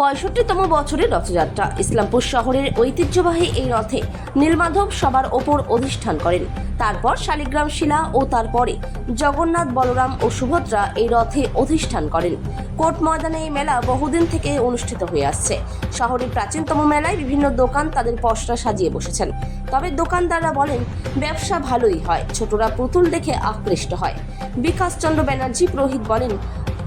পঁয়ষট্টিতম বছরের রথযাত্রা। ইসলামপুর শহরের ঐতিহ্যবাহী এই রথে নীলমাধব সবার ওপর অধিষ্ঠান করেন। তারপর শালিগ্রাম শিলা ও তারপরে জগন্নাথ, বলরাম ও সুভদ্রা এই রথে অধিষ্ঠান করেন। কোর্ট ময়দানে এই মেলা বহুদিন থেকে অনুষ্ঠিত হয়ে আসছে। শহরের প্রাচীনতম মেলায় বিভিন্ন দোকান তাদের পশরা সাজিয়ে বসেছেন। তবে দোকানদাররা বলেন, ব্যবসা ভালোই হয়, ছোটরা পুতুল দেখে আকৃষ্ট হয়। বিকাশ চন্দ্র ব্যানার্জি পুরোহিত বলেন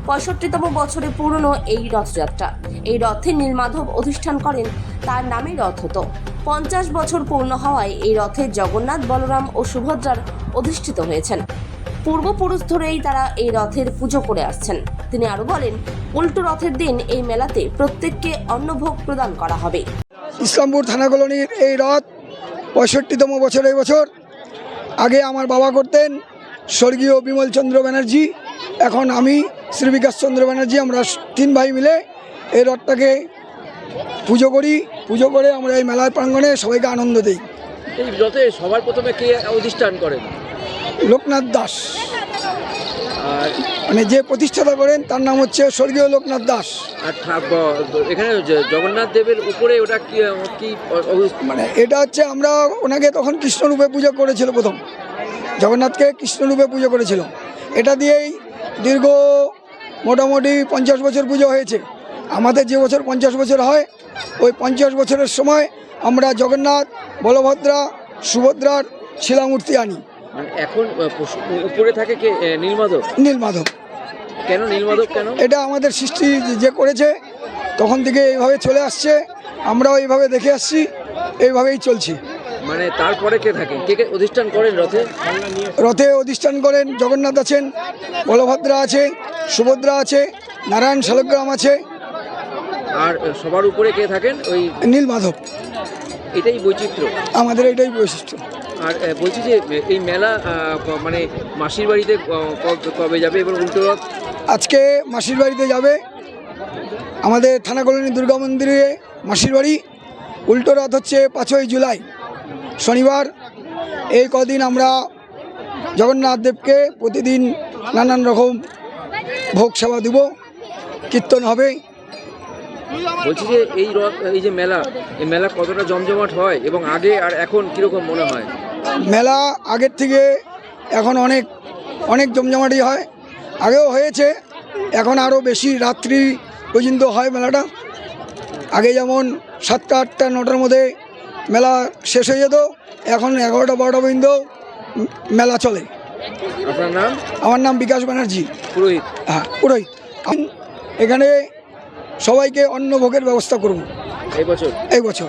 পঁয়ষট্টিতম বছরে পুরনো এই রথযাত্রা। এই রথে নীলমাধব অধিষ্ঠান করেন, তার নামে রথ হতো পঞ্চাশ বছর পূর্ণ হওয়ায় এই রথে জগন্নাথ বলরাম ও সুভদ্রার অধিষ্ঠিত হয়েছেন। পূর্বপুরুষ ধরেই তারা এই রথের পুজো করে আসছেন। তিনি আরও বলেন, উল্টো রথের দিন এই মেলাতে প্রত্যেককে অন্নভোগ প্রদান করা হবে। ইসলামপুর থানা কলোনির এই রথ পঁয়ষট্টিতম বছর, এই বছর আগে আমার বাবা করতেন স্বর্গীয় বিমল চন্দ্র ব্যানার্জি, এখন আমি শ্রী বিকাশ চন্দ্র ব্যানার্জি আমরা তিন ভাই মিলে এই রথটাকে পুজো করি। পুজো করে আমরা এই মেলার প্রাঙ্গণে সবাইকে আনন্দ দিই। এই রথে সবার প্রথমে কে অধিষ্ঠান করেন? লোকনাথ দাস। মানে যে প্রতিষ্ঠাতা করেন তার নাম হচ্ছে স্বর্গীয় লোকনাথ দাস। আর এখানে জগন্নাথ দেবের উপরে ওটা কি মানে এটা হচ্ছে আমরা ওনাকে তখন কৃষ্ণরূপে পুজো করেছিল প্রথম। জগন্নাথকে কৃষ্ণরূপে পুজো করেছিল। এটা দিয়েই দীর্ঘ মোটামুটি পঞ্চাশ বছর পুজো হয়েছে। আমাদের যে বছর পঞ্চাশ বছর হয় ওই পঞ্চাশ বছরের সময় আমরা জগন্নাথ বলভদ্রা সুভদ্রার শিলামূর্তি আনি। মানে এখন উপরে থাকে কে নীলমাধব? নীলমাধব। কেন নীলমাধব কেন? এটা আমাদের সৃষ্টি যে করেছে তখন থেকে এইভাবে চলে আসছে আমরাও এইভাবে দেখে আসছি এইভাবেই চলছি। মানে তারপরে কে থাকে? কে কে অধিষ্ঠান করেন রথে? রথে অধিষ্ঠান করেন জগন্নাথ আছেন বলভদ্রা আছে সুভদ্রা আছে নারায়ণ শালগ্রাম আছে। আর সবার উপরে কে থাকেন? ওই নীল মাধব। এটাই বৈচিত্র্য? আমাদের এটাই বৈশিষ্ট্য। আর বলছি যে এই মেলা মানে মাসির বাড়িতে কবে যাবে এবং উল্টো রথ? আজকে মাসির বাড়িতে যাবে আমাদের থানা কলোনি দুর্গা মন্দিরে মাসির বাড়ি। উল্টো রথ হচ্ছে পাঁচই জুলাই শনিবার। এই কদিন আমরা জগন্নাথ দেবকে প্রতিদিন নানান রকম ভোগ সেবা দেব কীর্তন হবে। বলছি যে এই এই যে মেলা এই মেলা কতটা জমজমাট হয় এবং আগে আর এখন কীরকম মনে হয়? মেলা আগের থেকে এখন অনেক অনেক জমজমাটি হয়। আগেও হয়েছে এখন আরও বেশি রাত্রি পর্যন্ত হয় মেলাটা। আগে যেমন সাতটা আটটা নটার মধ্যে মেলা শেষ হয়ে যেত এখন এগারোটা বারোটা পর্যন্ত মেলা চলে। আপনার নাম? আমার নাম বিকাশ ব্যানার্জি। পুরোহিত। হ্যাঁ পুরোহিত। এখানে সবাইকে অন্ন ভোগের ব্যবস্থা করব। এই বছর? এই বছর।